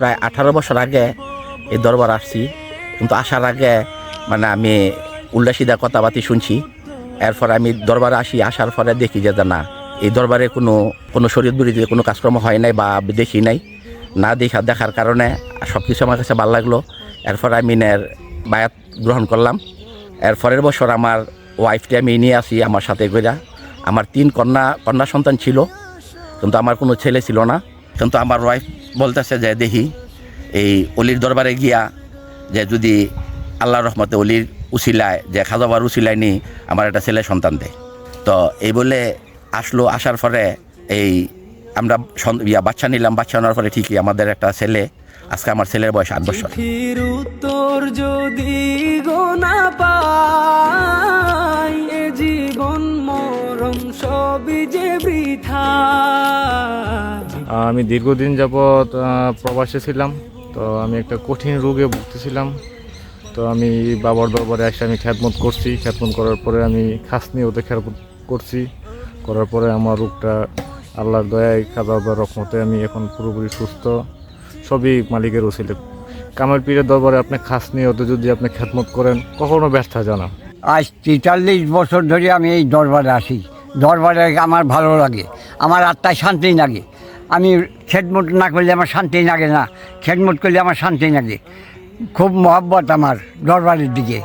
প্রায় আঠারো বছর আগে এই দরবার আসছি। কিন্তু আসার আগে মানে আমি উল্টা সিধা কথাবার্তি শুনছি। এরপর আমি দরবারে আসি, আসার পরে দেখি যে না, এই দরবারে কোনো কোনো শরীর বিরোধী কোনো কাজকর্ম হয় নাই বা দেখি নাই। না দেখা, দেখার কারণে সব কিছু আমার কাছে ভালো লাগল। এরপর আমি এর বায়াত গ্রহণ করলাম। এর পরের বছর আমার ওয়াইফকে আমি নিয়ে আসি আমার সাথে করে আমার তিন কন্যা কন্যা সন্তান ছিল, কিন্তু আমার কোনো ছেলে ছিল না। কিন্তু আমার ওয়াইফ বলতেছে যে, দেখি, এই অলির দরবারে গিয়া যে যদি আল্লাহ রহমতে অলির উসিলায়, যে খাজাবার উসিলায় নি, আমার একটা ছেলে সন্তান দেয়। তো এই বলে আসলো, আসার পরে এই আমরা ইয়া বাচ্চা নিলাম, বাচ্চা নেওয়ার পরে ঠিকই আমাদের একটা ছেলে, আজকে আমার ছেলের বয়স আট বছর। উত্তর যদি গোনা পাই জীবন মরণ সবই যে বৃথা। আমি দীর্ঘদিন যাবৎ প্রবাসে ছিলাম, তো আমি একটা কঠিন রোগে ভুগতেছিলাম। তো আমি বাবার দরবারে এসে আমি খ্যাতমত করছি। খ্যাতমত করার পরে আমি খাসনি ওতে খ্যাতমত করছি। করার পরে আমার রোগটা আল্লাহর দয়ায় খাজা রকমতে আমি এখন পুরোপুরি সুস্থ। সবই মালিকের ওসিলে। কামের পীরের দরবারে আপনি খাসনি ওতে যদি আপনি খ্যাতমত করেন, কখনো ব্যর্থ জানা আজ তেতাল্লিশ বছর ধরে আমি এই দরবারে আসি দরবারে আমার ভালো লাগে। আমার আত্মায় শান্তি লাগে। আমি খেদমত না করলে আমার শান্তি লাগে না, খেদমত করলে আমার শান্তি লাগে। খুব মহব্বত আমার দরবারের দিকে।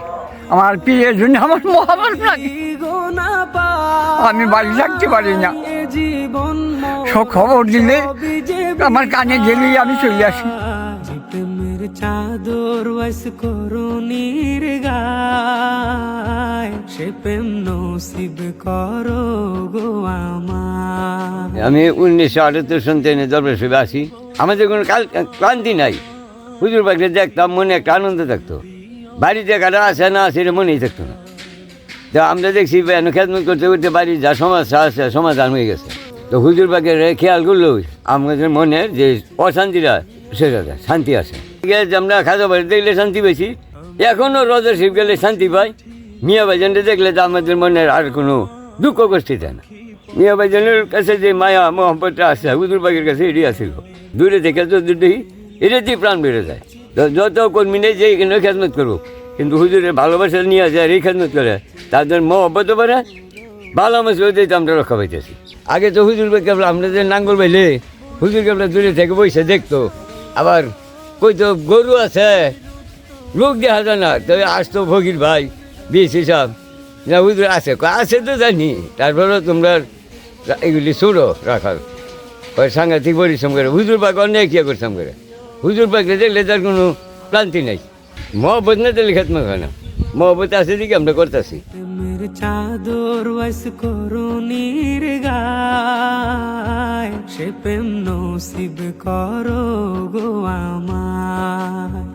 আমার পীরের জন্য আমার মহব্বত লাগে। আমি বাড়ি থাকতে পারি না। সব খবর দিলে আমার কানে গেলেই আমি চলে আসি। চাদর ওয়াস করুণীর গায় সে প্রেম নসিব করো গো আমার আমি উনিশশো আটাত্তর সন্তানে দরবার হিসেবে আসি আমাদের কোনো কাল ক্লান্তি নাই। হুজুর পাখি দেখতাম, মনে একটা আনন্দ থাকতো। বাড়িতে কারা আসে না আসে এটা মনেই থাকতো না। তো আমরা দেখছি খেদমত করতে করতে বাড়ির যা সমস্যা আছে, সমাধান হয়ে গেছে। তো হুজুর পাখি খেয়াল করলেও আমাদের মনে যে অশান্তিটা, সেটা শান্তি আসে আমরা খাজা বাড়ি দেখলে শান্তি পেয়েছি এখনও রজা শিব গেলে শান্তি পাই। মিয়া ভাইজানটা দেখলে তো আমাদের মনের আর কোনো দুঃখ কষ্ট দেয় না। মিয়া ভাইজানের কাছে যে মায়া মোহাম্মতটা আছে হুজুর পাখির কাছে এটি আসিল দূরে থেকে তো দুটি এটাতেই প্রাণ বেড়ে যায়। যত কর্মী নেই যে এখানে খেদমত করব। কিন্তু হুজুরের ভালোবাসা নিয়ে আসে আর এই খেদমত করে তাদের মহব্বত পারে ভালো মসলে তো আমরা রক্ষা পাইতেছি। আগে তো হুজুর কেবল আপনাদের নাঙ্গল বাইলে, হুজুর কেবল দূরে থেকে বসে দেখতো। আবার কই তো গরু আছে, লোক দেখা যায় না। তবে আসতো ভগির ভাই বিশ হিসাব না, হুজুর আছে আছে তো জানি। তারপরে তোমরা এগুলি ছোড়ো রাখার কয় সাংঘাতিক পরিশ্রম করে, হুজুর পাক অনেক ইয়ে করতাম করে? হুজুর পাকলে দেখলে তার কোনো ক্লান্তি নাই। মহব্বত না দিলে খেতমত হয় না। মহব্বত আছে দিকে আমরা করতেছি। চাদর ওয়াস করুণীর গায়, সে প্রেম নসিব করো গো আমার